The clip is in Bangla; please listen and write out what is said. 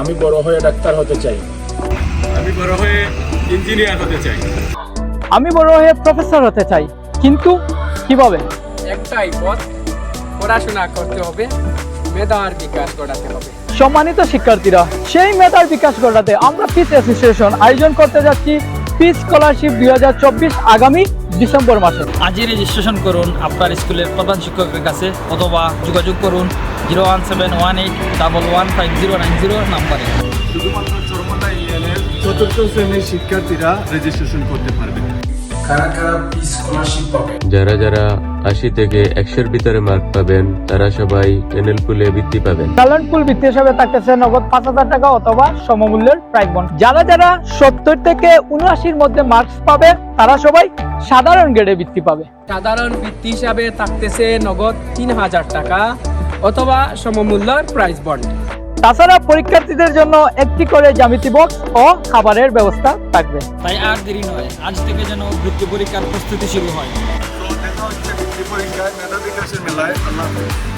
আমি বড় হয়ে ডাক্তার হতে চাই। আমি বড় হয়ে ইঞ্জিনিয়ার হতে চাই। আমি বড় হয়ে প্রফেসর হতে চাই কিন্তু কীভাবে? একটাই পথ পড়াশোনা করতে হবে মেধার বিকাশ ঘটাতে হবে। সম্মানিত শিক্ষার্থীরা সেই মেধার বিকাশ ঘটাতে আমরা পিস অ্যাসোসিয়েশন আয়োজন করতে যাচ্ছি পিস স্কলারশিপ দুই হাজার চব্বিশ আগামী ডিসেম্বর মাসে। আজই রেজিস্ট্রেশন করুন আপনার স্কুলের প্রধান শিক্ষকের কাছে অথবা যোগাযোগ করুন। Zero one seven one eight double one five zero nine zero নাম্বারে। শুধুমাত্র চরমতা ইউনিয়নের চতুর্থ শ্রেণির শিক্ষার্থীরা রেজিস্ট্রেশন করতে পারবে। কারা কারা স্কলারশিপ পাবে? যারা যারা আশি থেকে একশোর ভিতরে মার্ক পাবেন তারা সবাই চ্যানেল পুলে বৃত্তি পাবেন। ট্যালেন্ট পুল বৃত্তি হিসাবে থাকতেছে নগদ পাঁচ হাজার টাকা অথবা সমমূল্যের প্রাইজ বন্ড যারা যারা সত্তর থেকে উনআশির মধ্যে মার্কস পাবে তারা সবাই সাধারণ গ্রেডে বৃত্তি পাবে। সাধারণ বৃত্তি হিসাবে থাকতেছে নগদ তিন হাজার টাকা। অথবা সমমূল্যের প্রাইস বন্ড তাছাড়া পরীক্ষার্থীদের জন্য একটি করে জ্যামিতি বক্স ও খাবারের ব্যবস্থা থাকবে। তাই আর দেরি নয় আজ থেকে যেন বৃত্তি পরীক্ষার প্রস্তুতি শুরু হয়। দেখা হচ্ছে বৃত্তি পরীক্ষায় মেধা বিকাশের মেলায়। আল্লাহ।